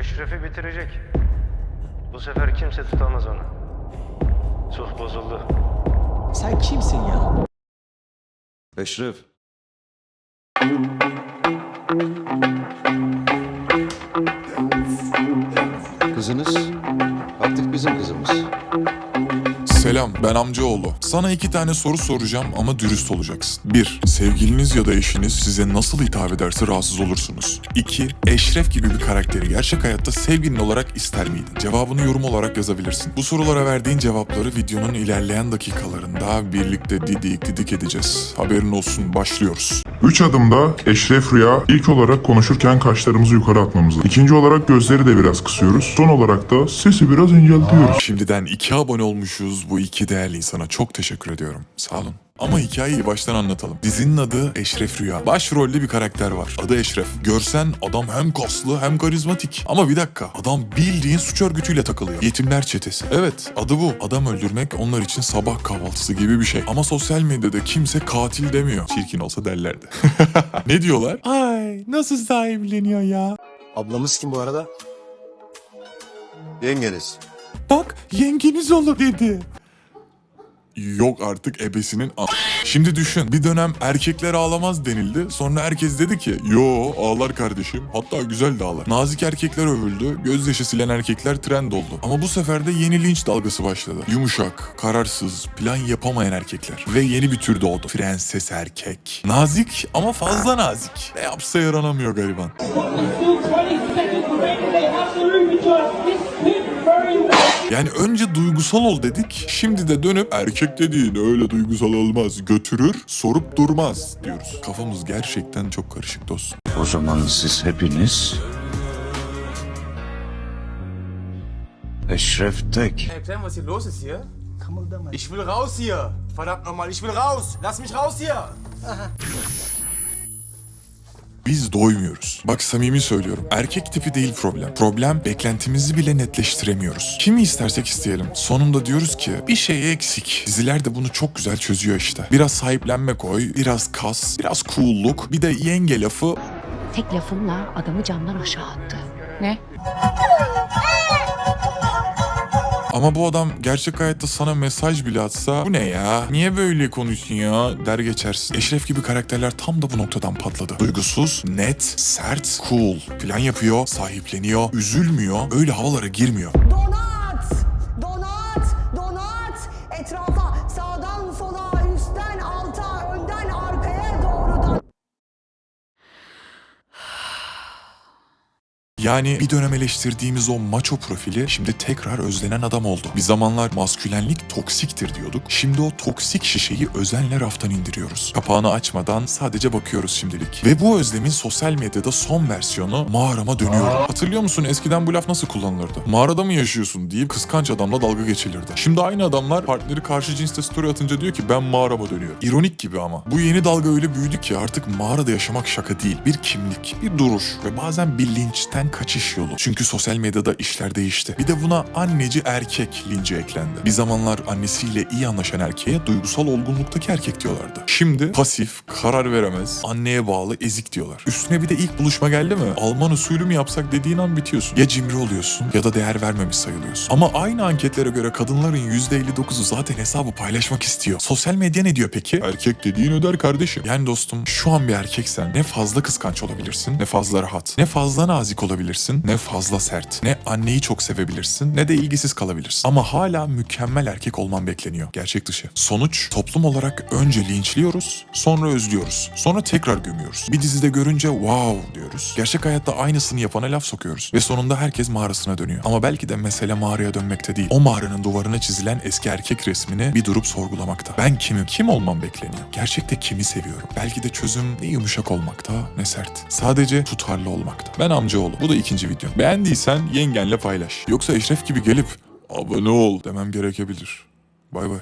Eşref'i bitirecek. Bu sefer kimse tutamaz onu. Sulh bozuldu. Sen kimsin ya? Eşref. Kızınız artık bizim kızımız. Selam, ben amcaoğlu. Sana iki tane soru soracağım ama dürüst olacaksın. 1. Sevgiliniz ya da eşiniz size nasıl hitap ederse rahatsız olursunuz. 2. Eşref gibi bir karakteri gerçek hayatta sevgilin olarak ister miydin? Cevabını yorum olarak yazabilirsin. Bu sorulara verdiğin cevapları videonun ilerleyen dakikalarında birlikte didik didik edeceğiz. Haberin olsun, başlıyoruz. Üç adımda Eşref Rüya ilk olarak konuşurken kaşlarımızı yukarı atmamız. İkinci olarak gözleri de biraz kısıyoruz. Son olarak da sesi biraz inceltiyoruz. Şimdiden iki abone olmuşuz. Bu iki değerli insana çok teşekkür ediyorum. Sağ olun. Ama hikayeyi baştan anlatalım. Dizinin adı Eşref Rüya. Başrolde bir karakter var. Adı Eşref. Görsen adam hem kaslı hem karizmatik. Ama bir dakika. Adam bildiğin suç örgütüyle takılıyor. Yetimler çetesi. Evet adı bu. Adam öldürmek onlar için sabah kahvaltısı gibi bir şey. Ama sosyal medyada kimse katil demiyor. Çirkin olsa derlerdi. ne diyorlar? Ay nasıl sahipleniyor ya? Ablamız kim bu arada? Yengeniz. Bak yengeniz olur dedi. Yok artık ebesinin a- Şimdi düşün bir dönem erkekler ağlamaz denildi. Sonra herkes dedi ki yo ağlar kardeşim. Hatta güzel de ağlar. Nazik erkekler övüldü. Gözyaşı silen erkekler trend oldu. Ama bu sefer de yeni linç dalgası başladı. Yumuşak, kararsız, plan yapamayan erkekler. Ve yeni bir tür doğdu. Prenses erkek. Nazik ama fazla nazik. Ne yapsa yaranamıyor gariban. Yani önce duygusal ol dedik, şimdi de dönüp erkek dediğin öyle duygusal olmaz, götürür, sorup durmaz diyoruz. Kafamız gerçekten çok karışık dostum. O zaman siz hepiniz Eşref Tek Erklären, was hier los ist hier? Ich will raus hier! Verdammt nochmal, ich will raus! Lass mich raus hier! Biz doymuyoruz. Bak samimi söylüyorum. Erkek tipi değil problem. Problem beklentimizi bile netleştiremiyoruz. Kimi istersek isteyelim. Sonunda diyoruz ki bir şey eksik. Diziler de bunu çok güzel çözüyor işte. Biraz sahiplenme koy, biraz kas, biraz coolluk, bir de yenge lafı Tek lafımla adamı camdan aşağı attı. Ne? Ama bu adam gerçek hayatta sana mesaj bile atsa bu ne ya? Niye böyle konuşuyor der geçersin. Eşref gibi karakterler tam da bu noktadan patladı. Duygusuz, net, sert, cool. Plan yapıyor, sahipleniyor, üzülmüyor, öyle havalara girmiyor. Donat! Yani bir dönem eleştirdiğimiz o maço profili şimdi tekrar özlenen adam oldu. Bir zamanlar maskülenlik toksiktir diyorduk. Şimdi o toksik şişeyi özenle raftan indiriyoruz. Kapağını açmadan sadece bakıyoruz şimdilik. Ve bu özlemin sosyal medyada son versiyonu mağarama dönüyorum. Hatırlıyor musun eskiden bu laf nasıl kullanılırdı? Mağarada mı yaşıyorsun deyip kıskanç adamla dalga geçilirdi. Şimdi aynı adamlar partneri karşı cinste story atınca diyor ki ben mağarama dönüyorum. İronik gibi ama. Bu yeni dalga öyle büyüdü ki artık mağarada yaşamak şaka değil. Bir kimlik, bir duruş ve bazen bir linçten kaçış yolu. Çünkü sosyal medyada işler değişti. Bir de buna anneci erkek linci eklendi. Bir zamanlar annesiyle iyi anlaşan erkeğe duygusal olgunluktaki erkek diyorlardı. Şimdi pasif, karar veremez, anneye bağlı ezik diyorlar. Üstüne bir de ilk buluşma geldi mi? Alman usulü mü yapsak dediğin an bitiyorsun. Ya cimri oluyorsun ya da değer vermemiş sayılıyorsun. Ama aynı anketlere göre kadınların %59'u zaten hesabı paylaşmak istiyor. Sosyal medya ne diyor peki? Erkek dediğin öder kardeşim. Yani dostum şu an bir erkeksen ne fazla kıskanç olabilirsin, ne fazla rahat, ne fazla nazik olabilirsin, ne fazla sert, ne anneyi çok sevebilirsin, ne de ilgisiz kalabilirsin. Ama hala mükemmel erkek olman bekleniyor. Gerçek dışı. Sonuç toplum olarak önce linçliyoruz, sonra özlüyoruz, sonra tekrar gömüyoruz. Bir dizide görünce wow diyoruz. Gerçek hayatta aynısını yapana laf sokuyoruz. Ve sonunda herkes mağarasına dönüyor. Ama belki de mesele mağaraya dönmekte değil. O mağaranın duvarına çizilen eski erkek resmini bir durup sorgulamakta. Ben kimim? Kim olmam bekleniyor? Gerçekte kimi seviyorum? Belki de çözüm ne yumuşak olmakta ne sert. Sadece tutarlı olmakta. Ben amcaoğlu. Bu da ikinci video. Beğendiysen yengenle paylaş. Yoksa Eşref gibi gelip abone ol demem gerekebilir. Bay bay.